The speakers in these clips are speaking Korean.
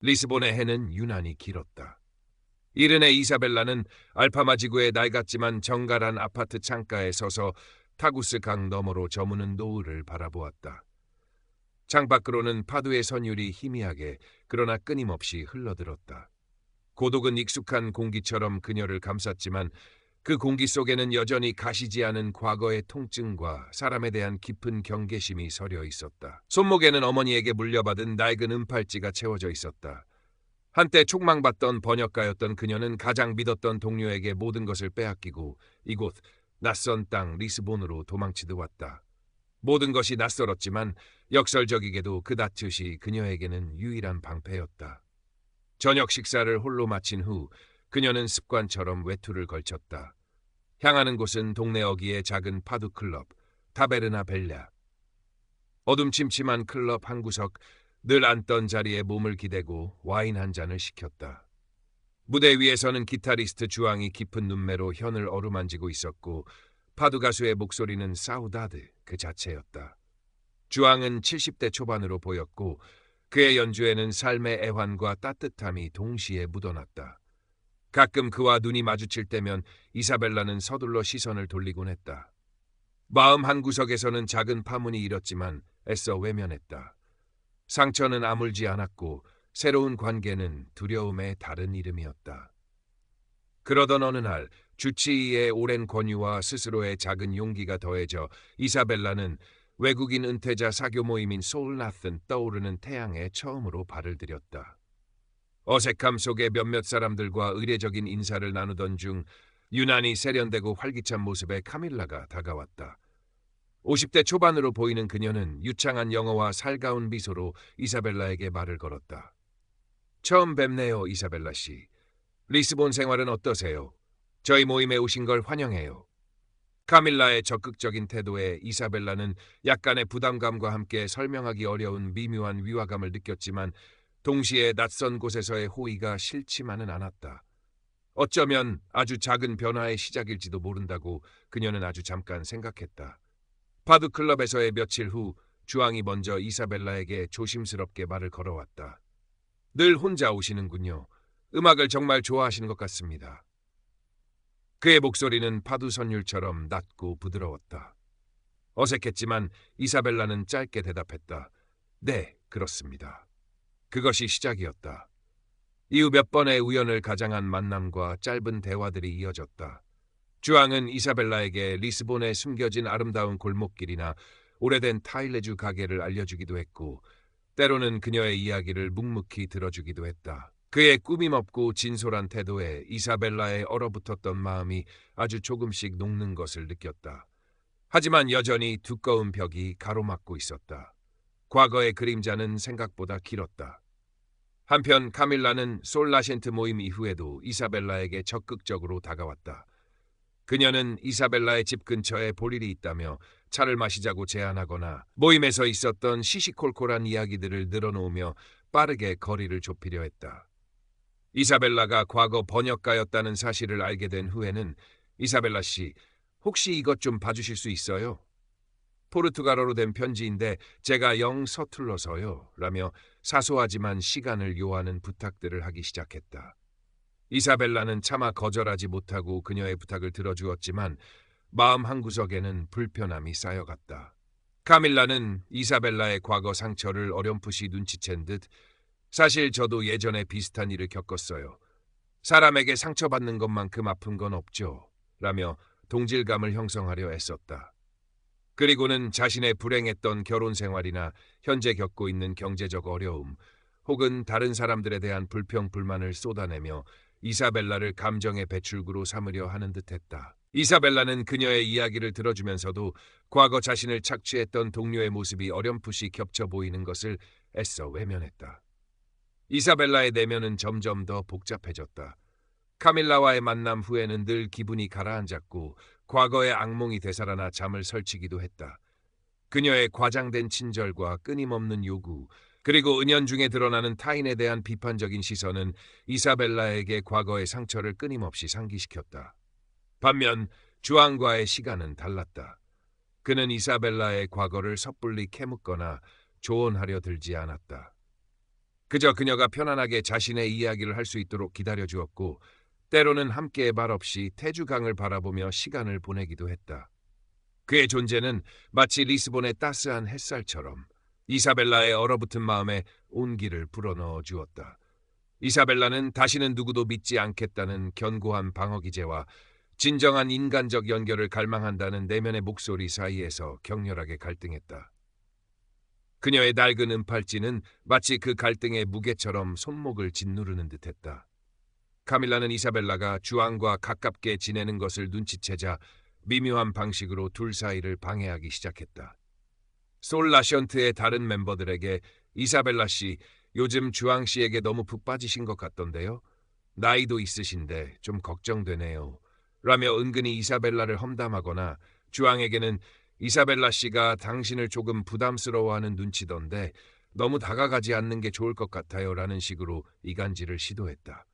리스본의 해는 유난히 길었다. 이른의 이사벨라는 알파마 지구의 낡았지만 정갈한 아파트 창가에 서서 타구스 강 너머로 저무는 노을을 바라보았다. 창밖으로는 파도의 선율이 희미하게 그러나 끊임없이 흘러들었다. 고독은 익숙한 공기처럼 그녀를 감쌌지만 그 공기 속에는 여전히 가시지 않은 과거의 통증과 사람에 대한 깊은 경계심이 서려 있었다. 손목에는 어머니에게 물려받은 낡은 은팔찌가 채워져 있었다. 한때 촉망받던 번역가였던 그녀는 가장 믿었던 동료에게 모든 것을 빼앗기고 이곳 낯선 땅 리스본으로 도망치듯 왔다. 모든 것이 낯설었지만 역설적이게도 그 낯읒이 그녀에게는 유일한 방패였다. 저녁 식사를 홀로 마친 후 그녀는 습관처럼 외투를 걸쳤다. 향하는 곳은 동네 어귀의 작은 파두 클럽, 타베르나 벨랴. 어둠침침한 클럽 한 구석 늘 앉던 자리에 몸을 기대고 와인 한 잔을 시켰다. 무대 위에서는 기타리스트 주앙이 깊은 눈매로 현을 어루만지고 있었고 파두 가수의 목소리는 사우다드 그 자체였다. 주앙은 70대 초반으로 보였고 그의 연주에는 삶의 애환과 따뜻함이 동시에 묻어났다. 가끔 그와 눈이 마주칠 때면 이사벨라는 서둘러 시선을 돌리곤 했다. 마음 한구석에서는 작은 파문이 일었지만 애써 외면했다. 상처는 아물지 않았고 새로운 관계는 두려움의 다른 이름이었다. 그러던 어느 날 주치의의 오랜 권유와 스스로의 작은 용기가 더해져 이사벨라는 외국인 은퇴자 사교 모임인 소울나튼 떠오르는 태양에 처음으로 발을 들였다. 어색함 속에 몇몇 사람들과 의례적인 인사를 나누던 중 유난히 세련되고 활기찬 모습의 카밀라가 다가왔다. 50대 초반으로 보이는 그녀는 유창한 영어와 살가운 미소로 이사벨라에게 말을 걸었다. 처음 뵙네요, 이사벨라 씨. 리스본 생활은 어떠세요? 저희 모임에 오신 걸 환영해요. 카밀라의 적극적인 태도에 이사벨라는 약간의 부담감과 함께 설명하기 어려운 미묘한 위화감을 느꼈지만 동시에 낯선 곳에서의 호의가 싫지만은 않았다. 어쩌면 아주 작은 변화의 시작일지도 모른다고 그녀는 아주 잠깐 생각했다. 파드 클럽에서의 며칠 후 주앙이 먼저 이사벨라에게 조심스럽게 말을 걸어왔다. 늘 혼자 오시는군요. 음악을 정말 좋아하시는 것 같습니다. 그의 목소리는 파두 선율처럼 낮고 부드러웠다. 어색했지만 이사벨라는 짧게 대답했다. 네, 그렇습니다. 그것이 시작이었다. 이후 몇 번의 우연을 가장한 만남과 짧은 대화들이 이어졌다. 주앙은 이사벨라에게 리스본에 숨겨진 아름다운 골목길이나 오래된 타일레주 가게를 알려주기도 했고 때로는 그녀의 이야기를 묵묵히 들어주기도 했다. 그의 꾸밈없고 진솔한 태도에 이사벨라의 얼어붙었던 마음이 아주 조금씩 녹는 것을 느꼈다. 하지만 여전히 두꺼운 벽이 가로막고 있었다. 과거의 그림자는 생각보다 길었다. 한편 카밀라는 솔라셴트 모임 이후에도 이사벨라에게 적극적으로 다가왔다. 그녀는 이사벨라의 집 근처에 볼 일이 있다며 차를 마시자고 제안하거나 모임에서 있었던 시시콜콜한 이야기들을 늘어놓으며 빠르게 거리를 좁히려 했다. 이사벨라가 과거 번역가였다는 사실을 알게 된 후에는 이사벨라 씨, 혹시 이것 좀 봐주실 수 있어요? 포르투갈어로 된 편지인데 제가 영 서툴러서요. 라며 사소하지만 시간을 요하는 부탁들을 하기 시작했다. 이사벨라는 차마 거절하지 못하고 그녀의 부탁을 들어주었지만 마음 한구석에는 불편함이 쌓여갔다. 카밀라는 이사벨라의 과거 상처를 어렴풋이 눈치챈 듯 사실 저도 예전에 비슷한 일을 겪었어요. 사람에게 상처받는 것만큼 아픈 건 없죠. 라며 동질감을 형성하려 애썼다. 그리고는 자신의 불행했던 결혼 생활이나 현재 겪고 있는 경제적 어려움 혹은 다른 사람들에 대한 불평 불만을 쏟아내며 이사벨라를 감정의 배출구로 삼으려 하는 듯했다. 이사벨라는 그녀의 이야기를 들어주면서도 과거 자신을 착취했던 동료의 모습이 어렴풋이 겹쳐 보이는 것을 애써 외면했다. 이사벨라의 내면은 점점 더 복잡해졌다. 카밀라와의 만남 후에는 늘 기분이 가라앉았고 과거의 악몽이 되살아나 잠을 설치기도 했다. 그녀의 과장된 친절과 끊임없는 요구, 그리고 은연중에 드러나는 타인에 대한 비판적인 시선은 이사벨라에게 과거의 상처를 끊임없이 상기시켰다. 반면 주앙과의 시간은 달랐다. 그는 이사벨라의 과거를 섣불리 캐묻거나 조언하려 들지 않았다. 그저 그녀가 편안하게 자신의 이야기를 할 수 있도록 기다려 주었고 때로는 함께 말 없이 태주강을 바라보며 시간을 보내기도 했다. 그의 존재는 마치 리스본의 따스한 햇살처럼 이사벨라의 얼어붙은 마음에 온기를 불어넣어 주었다. 이사벨라는 다시는 누구도 믿지 않겠다는 견고한 방어 기제와 진정한 인간적 연결을 갈망한다는 내면의 목소리 사이에서 격렬하게 갈등했다. 그녀의 낡은 은팔찌는 마치 그 갈등의 무게처럼 손목을 짓누르는 듯했다. 카밀라는 이사벨라가 주왕과 가깝게 지내는 것을 눈치채자 미묘한 방식으로 둘 사이를 방해하기 시작했다. 솔 라션트의 다른 멤버들에게 이사벨라 씨, 요즘 주왕 씨에게 너무 푹 빠지신 것 같던데요. 나이도 있으신데 좀 걱정되네요. 라며 은근히 이사벨라를 험담하거나 주왕에게는 이사벨라 씨가 당신을 조금 부담스러워하는 눈치던데 너무 다가가지 않는 게 좋을 것 같아요. 라는 식으로 이간질을 시도했다.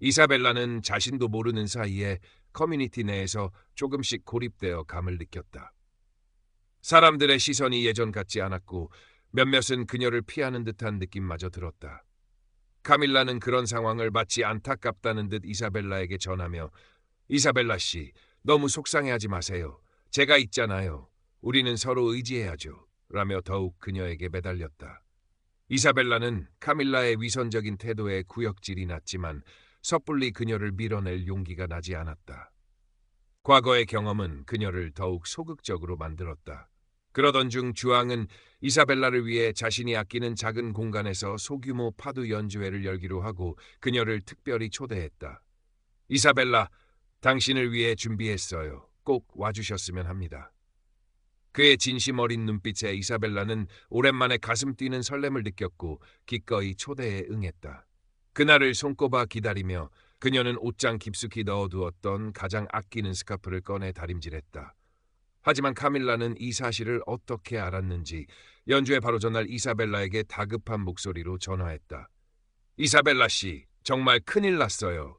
이사벨라는 자신도 모르는 사이에 커뮤니티 내에서 조금씩 고립되어 감을 느꼈다. 사람들의 시선이 예전 같지 않았고 몇몇은 그녀를 피하는 듯한 느낌마저 들었다. 카밀라는 그런 상황을 마치 안타깝다는 듯 이사벨라에게 전하며 이사벨라 씨, 너무 속상해하지 마세요. 제가 있잖아요. 우리는 서로 의지해야죠. 라며 더욱 그녀에게 매달렸다. 이사벨라는 카밀라의 위선적인 태도에 구역질이 났지만 섣불리 그녀를 밀어낼 용기가 나지 않았다. 과거의 경험은 그녀를 더욱 소극적으로 만들었다. 그러던 중 주왕은 이사벨라를 위해 자신이 아끼는 작은 공간에서 소규모 파도 연주회를 열기로 하고 그녀를 특별히 초대했다. 이사벨라, 당신을 위해 준비했어요. 꼭 와주셨으면 합니다. 그의 진심 어린 눈빛에 이사벨라는 오랜만에 가슴 뛰는 설렘을 느꼈고 기꺼이 초대에 응했다. 그날을 손꼽아 기다리며 그녀는 옷장 깊숙이 넣어두었던 가장 아끼는 스카프를 꺼내 다림질했다. 하지만 카밀라는 이 사실을 어떻게 알았는지 연주의 바로 전날 이사벨라에게 다급한 목소리로 전화했다. 이사벨라 씨, 정말 큰일 났어요.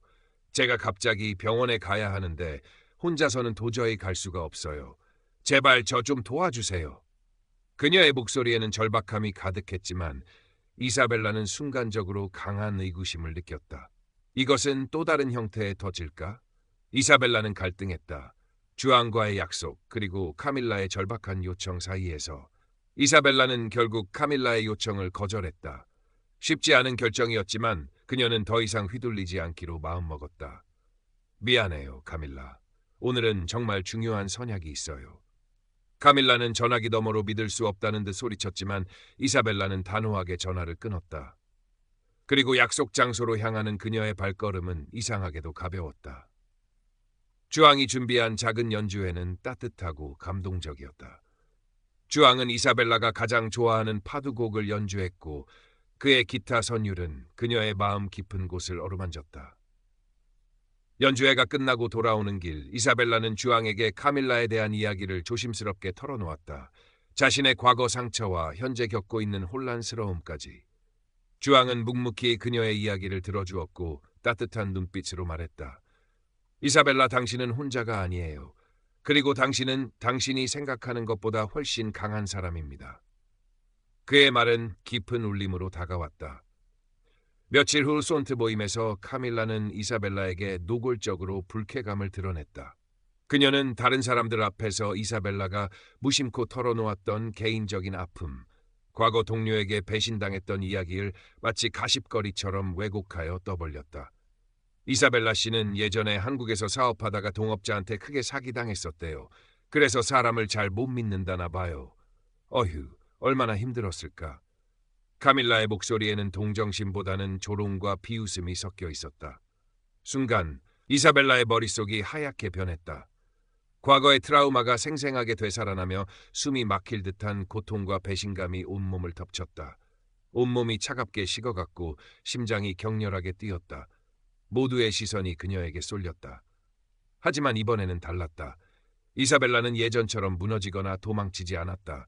제가 갑자기 병원에 가야 하는데 혼자서는 도저히 갈 수가 없어요. 제발 저 좀 도와주세요. 그녀의 목소리에는 절박함이 가득했지만 이사벨라는 순간적으로 강한 의구심을 느꼈다. 이것은 또 다른 형태의 터질까? 이사벨라는 갈등했다. 주앙과의 약속 그리고 카밀라의 절박한 요청 사이에서 이사벨라는 결국 카밀라의 요청을 거절했다. 쉽지 않은 결정이었지만 그녀는 더 이상 휘둘리지 않기로 마음먹었다. 미안해요, 카밀라. 오늘은 정말 중요한 선약이 있어요. 카밀라는 전화기 너머로 믿을 수 없다는 듯 소리쳤지만 이사벨라는 단호하게 전화를 끊었다. 그리고 약속 장소로 향하는 그녀의 발걸음은 이상하게도 가벼웠다. 주왕이 준비한 작은 연주회는 따뜻하고 감동적이었다. 주왕은 이사벨라가 가장 좋아하는 파두곡을 연주했고 그의 기타 선율은 그녀의 마음 깊은 곳을 어루만졌다. 연주회가 끝나고 돌아오는 길, 이사벨라는 주왕에게 카밀라에 대한 이야기를 조심스럽게 털어놓았다. 자신의 과거 상처와 현재 겪고 있는 혼란스러움까지. 주왕은 묵묵히 그녀의 이야기를 들어주었고 따뜻한 눈빛으로 말했다. 이사벨라 당신은 혼자가 아니에요. 그리고 당신은 당신이 생각하는 것보다 훨씬 강한 사람입니다. 그의 말은 깊은 울림으로 다가왔다. 며칠 후 손트보임에서 카밀라는 이사벨라에게 노골적으로 불쾌감을 드러냈다. 그녀는 다른 사람들 앞에서 이사벨라가 무심코 털어놓았던 개인적인 아픔, 과거 동료에게 배신당했던 이야기를 마치 가십거리처럼 왜곡하여 떠벌렸다. 이사벨라 씨는 예전에 한국에서 사업하다가 동업자한테 크게 사기당했었대요. 그래서 사람을 잘 못 믿는다나 봐요. 어휴, 얼마나 힘들었을까. 카밀라의 목소리에는 동정심보다는 조롱과 비웃음이 섞여 있었다. 순간 이사벨라의 머릿속이 하얗게 변했다. 과거의 트라우마가 생생하게 되살아나며 숨이 막힐 듯한 고통과 배신감이 온몸을 덮쳤다. 온몸이 차갑게 식어갔고 심장이 격렬하게 뛰었다. 모두의 시선이 그녀에게 쏠렸다. 하지만 이번에는 달랐다. 이사벨라는 예전처럼 무너지거나 도망치지 않았다.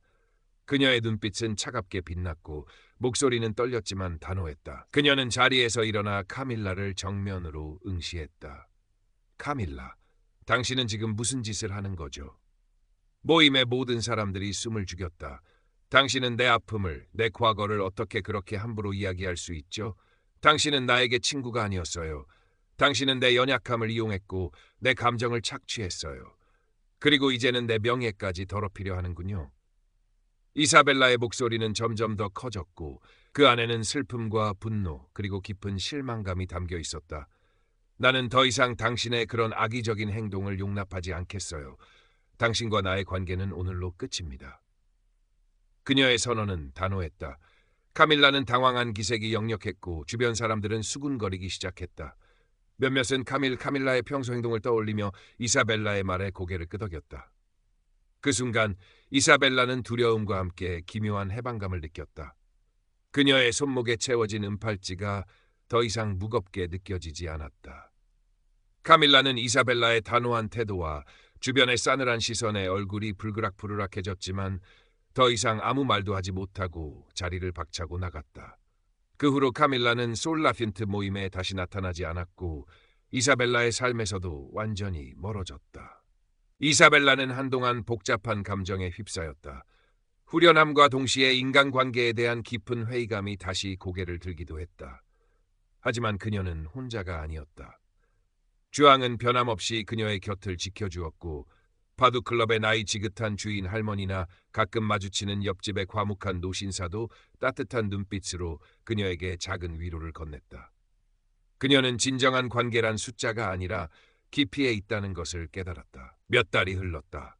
그녀의 눈빛은 차갑게 빛났고 목소리는 떨렸지만 단호했다. 그녀는 자리에서 일어나 카밀라를 정면으로 응시했다. 카밀라, 당신은 지금 무슨 짓을 하는 거죠? 모임의 모든 사람들이 숨을 죽였다. 당신은 내 아픔을, 내 과거를 어떻게 그렇게 함부로 이야기할 수 있죠? 당신은 나에게 친구가 아니었어요. 당신은 내 연약함을 이용했고 내 감정을 착취했어요. 그리고 이제는 내 명예까지 더럽히려 하는군요. 이사벨라의 목소리는 점점 더 커졌고 그 안에는 슬픔과 분노 그리고 깊은 실망감이 담겨 있었다. 나는 더 이상 당신의 그런 악의적인 행동을 용납하지 않겠어요. 당신과 나의 관계는 오늘로 끝입니다. 그녀의 선언은 단호했다. 카밀라는 당황한 기색이 역력했고 주변 사람들은 수군거리기 시작했다. 몇몇은 카밀 카밀라의 평소 행동을 떠올리며 이사벨라의 말에 고개를 끄덕였다. 그 순간 이사벨라는 두려움과 함께 기묘한 해방감을 느꼈다. 그녀의 손목에 채워진 은팔찌가 더 이상 무겁게 느껴지지 않았다. 카밀라는 이사벨라의 단호한 태도와 주변의 싸늘한 시선에 얼굴이 불그락불그락해졌지만 더 이상 아무 말도 하지 못하고 자리를 박차고 나갔다. 그 후로 카밀라는 솔라핀트 모임에 다시 나타나지 않았고 이사벨라의 삶에서도 완전히 멀어졌다. 이사벨라는 한동안 복잡한 감정에 휩싸였다. 후련함과 동시에 인간관계에 대한 깊은 회의감이 다시 고개를 들기도 했다. 하지만 그녀는 혼자가 아니었다. 주앙은 변함없이 그녀의 곁을 지켜주었고 바둑클럽의 나이 지긋한 주인 할머니나 가끔 마주치는 옆집의 과묵한 노신사도 따뜻한 눈빛으로 그녀에게 작은 위로를 건넸다. 그녀는 진정한 관계란 숫자가 아니라 깊이에 있다는 것을 깨달았다. 몇 달이 흘렀다.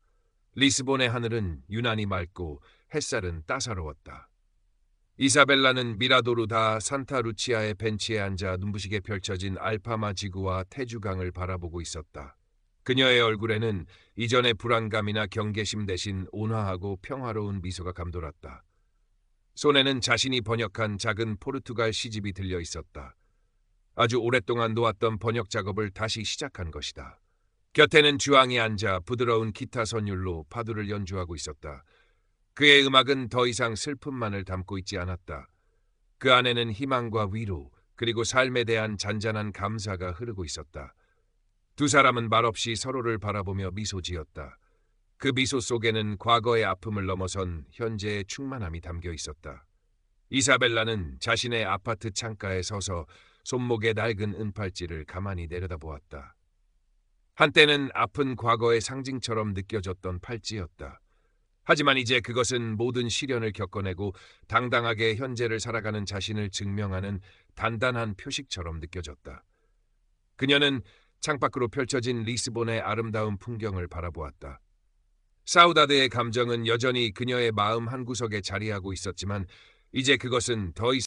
리스본의 하늘은 유난히 맑고 햇살은 따사로웠다. 이사벨라는 미라도르다 산타루치아의 벤치에 앉아 눈부시게 펼쳐진 알파마 지구와 테주강을 바라보고 있었다. 그녀의 얼굴에는 이전의 불안감이나 경계심 대신 온화하고 평화로운 미소가 감돌았다. 손에는 자신이 번역한 작은 포르투갈 시집이 들려 있었다. 아주 오랫동안 놓았던 번역 작업을 다시 시작한 것이다. 곁에는 주왕이 앉아 부드러운 기타 선율로 파도를 연주하고 있었다. 그의 음악은 더 이상 슬픔만을 담고 있지 않았다. 그 안에는 희망과 위로, 그리고 삶에 대한 잔잔한 감사가 흐르고 있었다. 두 사람은 말없이 서로를 바라보며 미소 지었다. 그 미소 속에는 과거의 아픔을 넘어선 현재의 충만함이 담겨 있었다. 이사벨라는 자신의 아파트 창가에 서서 손목에 낡은 은팔찌를 가만히 내려다보았다. 한때는 아픈 과거의 상징처럼 느껴졌던 팔찌였다. 하지만 이제 그것은 모든 시련을 겪어내고 당당하게 현재를 살아가는 자신을 증명하는 단단한 표식처럼 느껴졌다. 그녀는 창밖으로 펼쳐진 리스본의 아름다운 풍경을 바라보았다. 사우다드의 감정은 여전히 그녀의 마음 한구석에 자리하고 있었지만 이제 그것은 더 이상